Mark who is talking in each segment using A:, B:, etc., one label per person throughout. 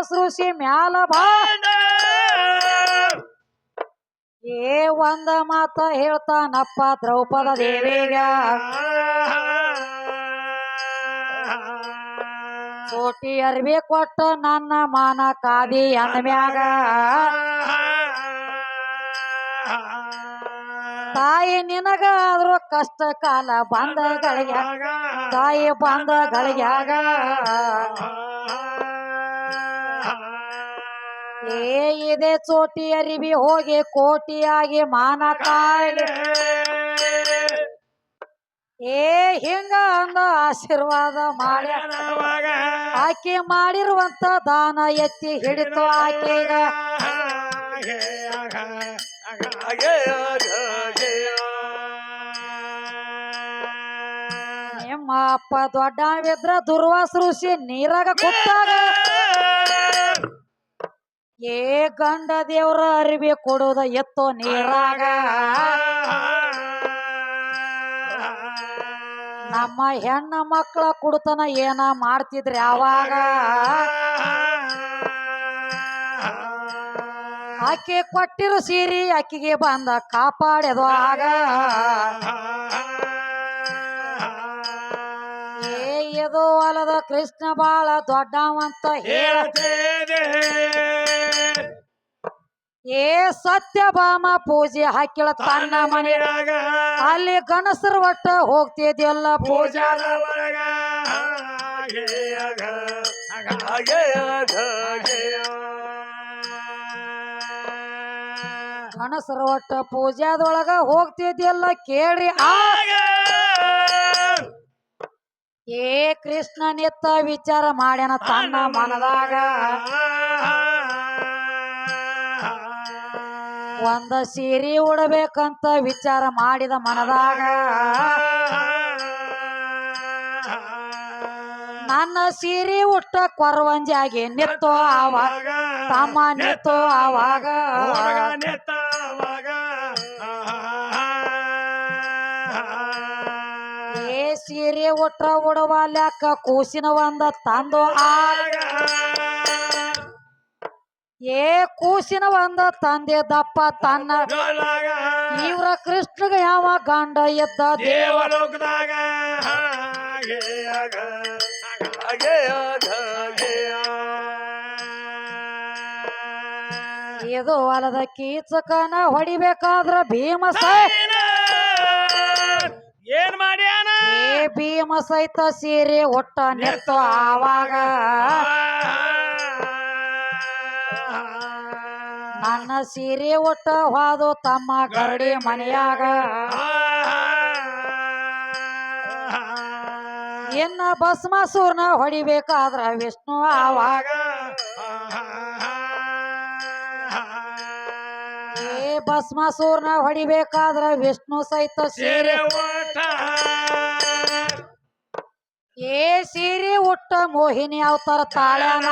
A: ದುರ್ವಾಸ ಮ್ಯಾಲ ಬಾ. ಏ ಒಂದ ಮಾತ ಹೇಳ್ತಾನಪ್ಪ ದ್ರೌಪದ ದೇವಿಗ. ಕೋಟಿ ಅರ್ವಿ ಕೊಟ್ಟ ನನ್ನ ಮಾನ ಕಾದಿ ಅಂದ್ಮ್ಯಾಗ ತಾಯಿ ನಿನಗ ಆದ್ರ ಕಷ್ಟ ಕಾಲ ಬಂದ ಗಳಿಗೆ. ತಾಯಿ ಬಂದ ಗಳಿಗ್ಯಾಗ ಏ, ಇದೆ ಚೋಟಿ ಅರಿವಿ ಹೋಗಿ ಕೋಟಿಯಾಗಿ ಮಾನ ಕಾಯ್ಲಿ ಏ, ಹಿಂಗ ಅಂದ ಆಶೀರ್ವಾದ ಮಾಡಿ. ಆಕೆ ಮಾಡಿರುವಂತ ದಾನ ಎತ್ತಿ ಹಿಡಿತು ಆಕೆಗ ನಿಮ್ಮ ಅಪ್ಪ ದೊಡ್ಡವಿದ್ರ ದುರ್ವಾಸ ಋಷಿ ನೀರಾಗ ಕುತ್ತಾಗ. ಏ ಗಂಡ ದೇವ್ರ ಅರಿವೆ ಕೊಡೋದ ಎತ್ತೋ ನೀರಾಗ. ನಮ್ಮ ಹೆಣ್ಣ ಮಕ್ಕಳ ಕುಡ್ತನ ಏನ ಮಾಡ್ತಿದ್ರಿ ಅವಾಗ? ಆಕೆ ಕೊಟ್ಟಿರೋ ಸೀರಿ ಆಕೆಗೆ ಬಂದ ಕಾಪಾಡ್ಯದು ಆಗ? ಏ ಇದು ಅಲದ ಕೃಷ್ಣ ಬಾಳ ದೊಡ್ಡವಂತ ಹೇಳ ಏ ಸತ್ಯಭಾಮ ಪೂಜೆ ಹಾಕಿಳ ತನ್ನ ಮನೆ. ಅಲ್ಲಿ ಗಣಸರ ಒಟ್ಟ ಹೋಗ್ತಿದ್ಯಲ್ಲ ಪೂಜೆ. ಗಣಸರ ಒಟ್ಟ ಪೂಜಾದೊಳಗ ಹೋಗ್ತಿದ್ಯಲ್ಲ ಕೇಳ್ರಿ. ಆ ಏ ಕೃಷ್ಣ ನಿತ್ತ ವಿಚಾರ ಮಾಡ್ಯಾನ ತನ್ನ ಮನದಾಗ. ಒಂದ ಸೀರೆ ಉಡಬೇಕಂತ ವಿಚಾರ ಮಾಡಿದ ಮನದಾಗ. ನನ್ನ ಸೀರೆ ಉಟ್ಟ ಕೊರವಂಜಾಗಿ ನಿತ್ತೋ ಆವಾಗ ತಮ್ಮ ನಿತ್ತೋ ಆವಾಗ. ಸೀರೆ ಒಟ್ರ ಒಡವಾಲ್ಯಾಕ ಕೂಸಿನ ಒಂದ ತಂದು ಆಗ. ಏ ಕೂಸಿನ ಒಂದ ತಂದೆ ದಪ್ಪ ತನ್ನ. ಇವ್ರ ಕೃಷ್ಣಗ ಯಾವ ಗಂಡ ಎದ್ದ ದೇವ
B: ದೇವಲೋಕದಾಗ
A: ಇದು ಹೊಲದ ಕೀಚಕನ ಹೊಡಿಬೇಕಾದ್ರ ಭೀಮಸ.
B: ಏನ್ ಮಾಡ್ಯಾನ?
A: ಏ ಭೀಮ ಸಹಿತ ಸೀರೆ ಒಟ್ಟ ನೆತ್ತ ಆವಾಗ ನನ್ನ ಸೀರೆ ಒಟ್ಟ ಹೋದು ತಮ್ಮ ಗರಡಿ ಮನೆಯಾಗ. ಇನ್ನ ಭಸ್ಮಾಸೂರ್ನ ಹೊಡಿಬೇಕಾದ್ರ ವಿಷ್ಣು ಆವಾಗ. ಏ ಭಸ್ಮಾಸೂರ್ನ ಹೊಡಿಬೇಕಾದ್ರ ವಿಷ್ಣು ಸಹಿತ ಸೀರೆ ಏ ಸೀರೆ ಉಟ್ಟ ಮೋಹಿನಿ ಅವತಾರ ತಾಳ್ಯಾನ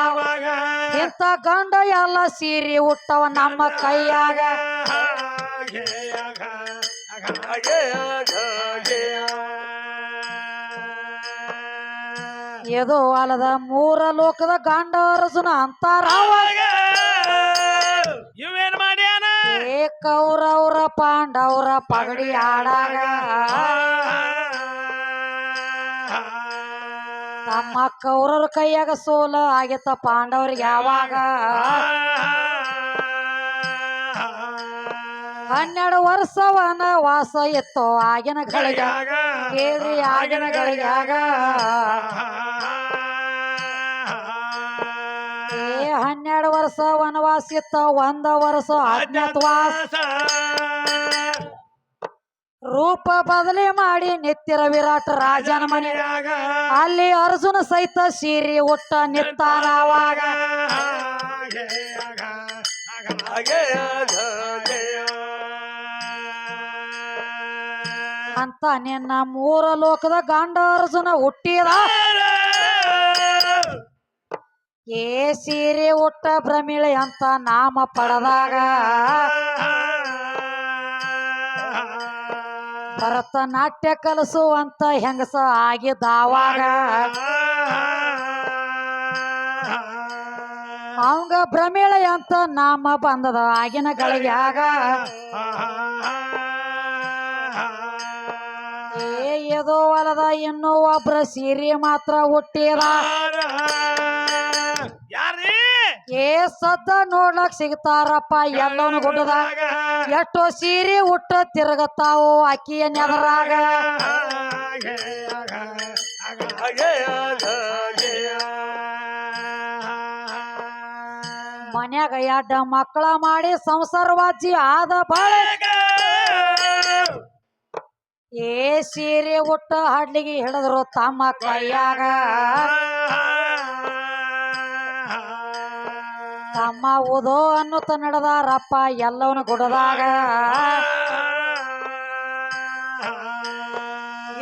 A: ಇಂಥ ಗಂಡ ಎಲ್ಲ ಸೀರೆ ಉಟ್ಟವ ನಮ್ಮ ಕೈಯಾಗ. ಇದು ಅಲ್ಲದ ಮೂರ ಲೋಕದ ಗಂಡ ಅರಸುನ ಅಂತಾರ
B: ಇವೇನ
A: ಕೌರವ್ರ ಪಾಂಡವ್ರ ಪಗಡಿ ಆಡಾಗ ತಮ್ಮ ಕೌರವ್ರ ಕೈಯಾಗ ಸೋಲ ಆಗಿತ್ತ ಪಾಂಡವ್ರಿಗೆ ಯಾವಾಗ? ಹನ್ನೆರಡು ವರ್ಷವನ ವನವಾಸ ಇತ್ತು ಆಗಿನ ಗಳಿಗೆ. ಕೇಳಿ ಆಗಿನ ಗಳಿಗ್ಯಾಗ ಹನ್ನೆರಡು ವರ್ಷ ವನವಾಸ ಇತ್ತ ಒಂದ ವರ್ಷ ಅಜ್ಞಾತವಾಸ ರೂಪ ಬದಲಿ ಮಾಡಿ ನಿತ್ತಿರ ವಿರಾಟ್ ರಾಜನ ಮನೆ. ಅಲ್ಲಿ ಅರ್ಜುನ ಸಹಿತ ಸೀರಿ ಉಟ್ಟ ನಿತ್ತಾನವಾಗ ಅಂತ ನಿನ್ನ ಮೂರ ಲೋಕದ ಗಂಡ ಅರ್ಜುನ ಹುಟ್ಟಿದ. ಏ ಸೀರೆ ಉಟ್ಟ ಭ್ರಮಿಳೆ ಅಂತ ನಾಮ ಪಡೆದಾಗ ಭರತನಾಟ್ಯ ಕಲಿಸುವಂತ ಹೆಂಗಸ ಆಗಿದ್ದಾವಾಗ ಅವಂಗ ಭ್ರಮಿಳೆ ಅಂತ ನಾಮ ಬಂದದ ಆಗಿನ ಗಳಿಗ್ಯಾಗ ಏ ಎದೋ ಒಲದ ಇನ್ನೂ ಒಬ್ರ ಸೀರೆ ಮಾತ್ರ ಹುಟ್ಟಿದ ಏ ಸದ್ದ ನೋಡ್ಲಕ್ ಸಿಗ್ತಾರಪ್ಪ ಎಲ್ಲವನು ಗುಡ್ಡದ. ಎಷ್ಟು ಸೀರೆ ಹುಟ್ಟ ತಿರುಗತಾವು ಅಕ್ಕಿಯ ನೆದರಾಗ ಮನ್ಯಾಗ ಎಡ್ಡ ಮಕ್ಕಳ ಮಾಡಿ ಸಂಸಾರವಾಜಿ ಆದ ಬಾಳ. ಏ ಸೀರೆ ಹುಟ್ಟ ಹಾಡ್ಲಿಗೆ ಹಿಡಿದ್ರು ತಮ್ಮ ಕೈಯಾಗ. ತಮ್ಮ ಓದೋ ಅನ್ನುತ್ತ ನಡೆದಾರಪ್ಪ ಎಲ್ಲವನ ಗುಡದಾಗ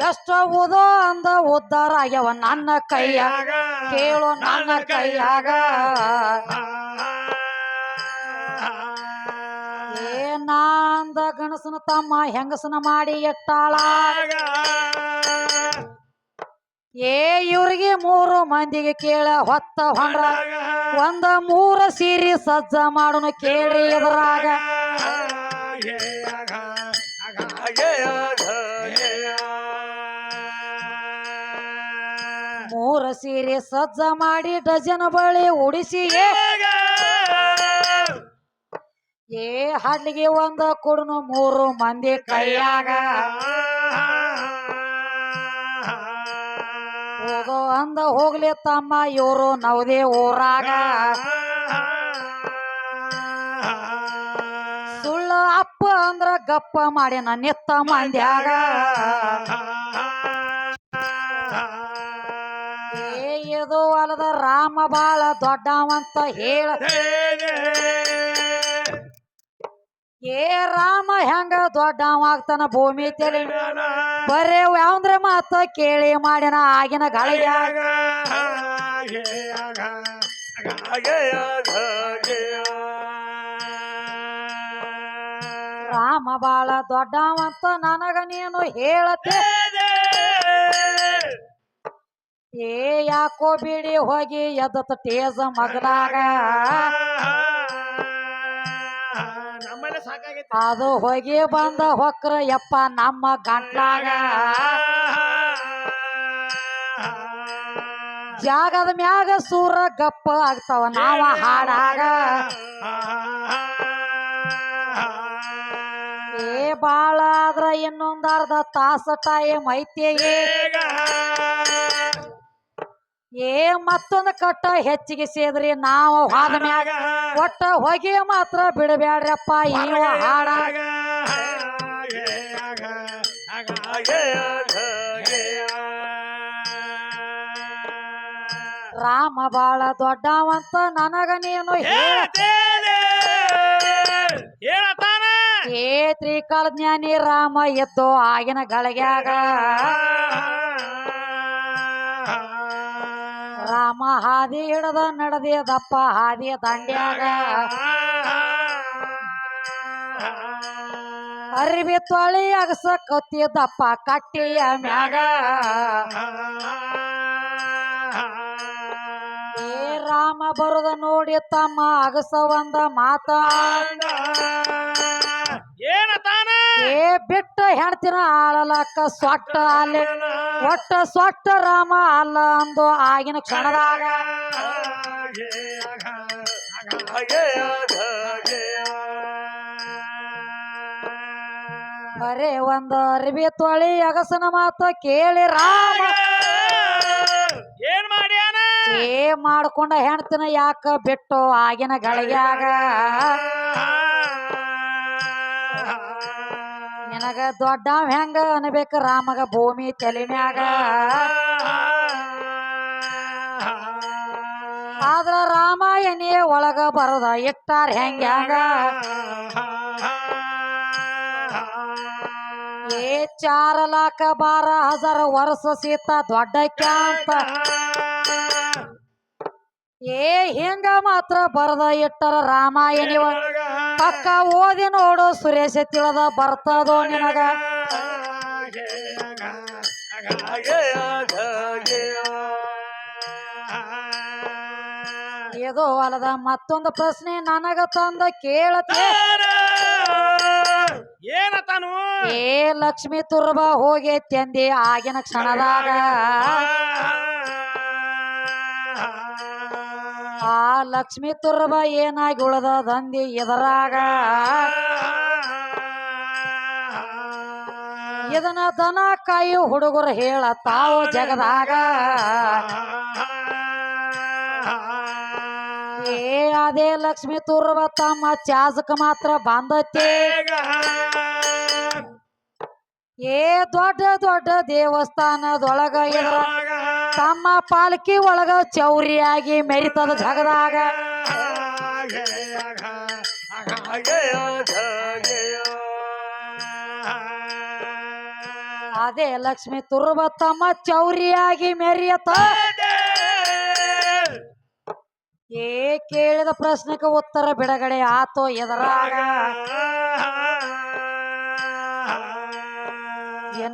A: ಎಷ್ಟೋ ಓದೋ ಅಂದ ಉದ್ಧಾರ ಆಗ್ಯಾವ ನನ್ನ ಕೈಯಾಗ. ಕೇಳು ನನ್ನ ಕೈಯಾಗ. ಏನಾ ಅಂದ ಗಣಸನ ತಮ್ಮ ಹೆಂಗಸನ ಮಾಡಿ ಎಟ್ಟಾಳ. ಏ, ಇವ್ರಿಗೆ ಮೂರು ಮಂದಿಗೆ ಕೇಳ, ಹೊತ್ತ ಹೊಂಡ್ರ ಒಂದ ಮೂರ ಸೀರಿ ಸಜ್ಜ ಮಾಡುನು ಕೇಳಿ ಎದುರಾಗ. ಮೂರ ಸೀರೆ ಸಜ್ಜ ಮಾಡಿ ಡಜನ್ ಬಳಿ ಉಡಿಸಿ. ಏ ಹಡ್ಲಿಗೆ ಒಂದ ಕೊಡನು ಮೂರು ಮಂದಿ ಕೈಯಾಗ. ಹೋಗೋ ಅಂದ ಹೋಗ್ಲಿ ತಮ್ಮ ಇವರು ನವದೇ ಊರಾಗ ಸುಳ್ಳು ಅಪ್ಪ ಅಂದ್ರ ಗಪ್ಪ ಮಾಡಿ ನಿತ್ತ ಮಂದ್ಯಾಗ ಏ ಇದು ಅಲ್ಲದ ರಾಮ ಬಾಳ ದೊಡ್ಡವಂತ ಹೇಳ ಏ ರಾಮ, ಹೆಂಗ ದೊಡ್ಡವಾಗ್ತಾನ ಭೂಮಿ ತೆಲಿ. ಬರೇ ಯಾವಂದ್ರ ಮಾತ ಕೇಳಿ ಮಾಡಿನ ಆಗಿನ ಗಳಿಗ್ಯಾಗ ರಾಮ ಬಾಳ ದೊಡ್ಡವಂತ ನನಗ ನೀನು ಹೇಳತ್ತೆ ಏ ಯಾಕೋ ಬಿಡಿ ಹೋಗಿ ಎದ್ದತ ಟೇಜ ಮಗನಾಗ ಅದು ಹೋಗಿ ಬಂದ ಹೊಕ್ರ ಯಪ್ಪ ನಮ್ಮ ಗಂಟ್ಲಾಗ ಜಾಗದ ಮ್ಯಾಗ ಸೂರ ಗಪ್ಪ ಆಗ್ತಾವ ನಾವ ಹಾಡಾಗ. ಏ ಬಾಳ ಆದ್ರ ಇನ್ನೊಂದ್ ಅರ್ಧ ತಾಸ ಟೈಮ್ ಐತಿ ಏ ಮತ್ತೊಂದು ಕಟ್ಟ ಹೆಚ್ಚಿಗೆ ಸೇದ್ರಿ ನಾವು ಹಾದ ಮ್ಯಾಗ ಒಟ್ಟ ಹೊಗೆ ಮಾತ್ರ ಬಿಡಬ್ಯಾಡ್ರಪ್ಪ ಇವ ಹಾಡ. ರಾಮ ಬಾಳ ದೊಡ್ಡವಂತ ನನಗ ನೀನು ಏ ತ್ರಿಕಾಲ ಜ್ಞಾನಿ ರಾಮ ಎದ್ದು ಆಗಿನ ಗಳಿಗ್ಯಾಗ. ರಾಮ ಹಾದಿ ಹಿಡದ ನಡೆದಿದಪ್ಪ ಹಾದಿಯ ದಂಡ್ಯಾಗ. ಅರಿವಿ ತೊಳಿ ಅಗಸ ಕತ್ತಿದಪ್ಪ ಕಟ್ಟಿಯ ಮ್ಯಾಗ. ಏ ರಾಮ ಬರುದ ನೋಡಿ ತಮ್ಮ ಅಗಸ ಒಂದ ಮಾತ
B: ಏನತಾನ
A: ಏ ಬಿಟ್ಟ ಹೆಣ್ತಿನ ಆಳಲಕ್ಕ ಸೊಟ್ಟ ಅಲ್ಲಿ ಒಟ್ಟ ಸೊಟ್ಟ ರಾಮ ಅಲ್ಲ ಅಂದು ಆಗಿನ ಕ್ಷಣದಾಗ. ಬರೇ ಒಂದು ಅರಿವಿ ತೊಳಿ ಅಗಸನ ಮಾತು ಕೇಳಿ ರಾಮ.
B: ಏನ್ ಮಾಡ್ಯಾನ?
A: ಏ ಮಾಡ್ಕೊಂಡ ಹೆಣ್ತಿನ ಯಾಕ ಬಿಟ್ಟು ಆಗಿನ ಗಳಿಗ್ಯಾಗ ದೊಡ್ಡವ ಹೆಂಗ ಅನ್ಬೇಕ? ರಾಮಗ ಭೂಮಿ ತಲೆ ಮ್ಯಾಗ ಆದ್ರ ರಾಮಾಯಣಿ ಒಳಗ ಬರದ ಇಟ್ಟಾರ ಹೆಂಗ್ಯಾಗ? ಏ ಚಾರ ಲಾಖ ಬಾರ ಹಜಾರ ವರ್ಷ ಸೀತಾ ದೊಡ್ಡ ಕ್ಯಾಂತ ಏ ಹಿಂಗ ಮಾತ್ರ ಬರದ ಇಟ್ಟರ ರಾಮಾಯಣಿ ಒಳಗ. ಪಕ್ಕ ಓದಿ ನೋಡು ಸುರೇಶ ತಿಳಿದ ಬರ್ತದೋ ನಿನಗ? ಇದು ಅಲ್ಲದ ಮತ್ತೊಂದು ಪ್ರಶ್ನೆ ನನಗ ತಂದ ಕೇಳತೆ.
B: ಏನತಾನು
A: ಏ ಲಕ್ಷ್ಮಿ ತುರ್ಬ ಹೋಗಿ, ತಂದಿ ಆಗಿನ ಕ್ಷಣದಾಗ. ಆ ಲಕ್ಷ್ಮಿ ತುರ್ಬ ಏನಾಗಿ ಉಳದಂದಿ ಎದರಾಗ? ಇದನ್ನ ದನ ಕಾಯಿ ಹುಡುಗರು ಹೇಳ ತಾವು ಜಗದಾಗ. ಏ ಅದೇ ಲಕ್ಷ್ಮಿ ತುರ್ಬ ತಮ್ಮ ಚಾಜಕ ಮಾತ್ರ ಬಂದತಿ. ಏ ದೊಡ್ಡ ದೊಡ್ಡ ದೇವಸ್ಥಾನದೊಳಗ ಇದ್ರ ತಮ್ಮ ಪಾಲ್ಕಿ ಒಳಗ ಚೌರಿಯಾಗಿ ಮೆರಿತದ ಜಗದಾಗ ಅದೇ ಲಕ್ಷ್ಮಿ ತುರ್ಬ ತಮ್ಮ ಚೌರಿಯಾಗಿ ಮೆರಿಯತ. ಏ ಕೇಳಿದ ಪ್ರಶ್ನೆಗೆ ಉತ್ತರ ಬಿಡಗಡೆ ಆತೋ ಎದರಾಗ.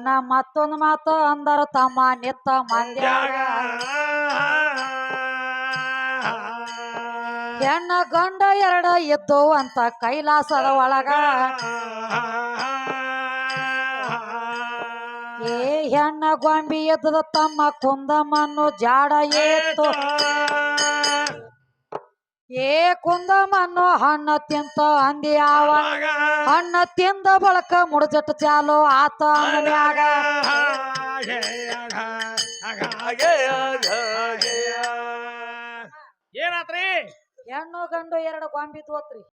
A: ಇನ್ನ ಮತ್ತೊಂದು ಮಾತು ಅಂದರ ತಮ್ಮ ನಿತ್ತ ಮಂದ್ಯಾಗ. ಹೆಣ್ಣ ಗಂಡ ಎರಡ ಎದ್ದು ಅಂತ ಕೈಲಾಸದ ಒಳಗ. ಏ ಹೆಣ್ಣ ಗೊಂಬಿ ಎದ್ದದ ತಮ್ಮ ಕುಂದಮ್ಮನ್ನು ಜಾಡ ಏತ್ತು ಏ ಕುಂದ ಮಣ್ಣು ಹಣ್ಣ ತಿಂತ ಅಂದಿ ಆವಾಗ ಹಣ್ಣ ತಿಂದ ಬಳಕ ಮುಡಜಟ್ಟ ಚಾಲು ಆತ ಅಂಗನ್ಯಾಗ
B: ಏನಾತ್ರಿ?
A: ಹೆಣ್ಣು ಗಂಡು ಎರಡು ಗೊಂಬಿ ತೋತ್ರಿ.